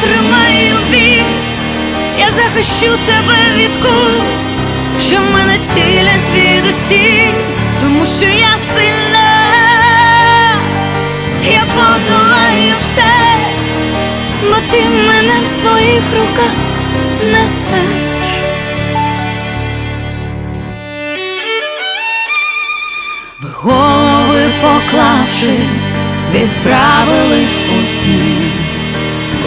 я витримаю я захищу тебе від куль, що мене цілять звідусіль, тому що я сильна, я подолаю все, бо ти мене в своїх руках несеш. Ви голови поклавши, відправились у сни.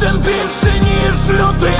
Кожен більше, ніж людина. Ми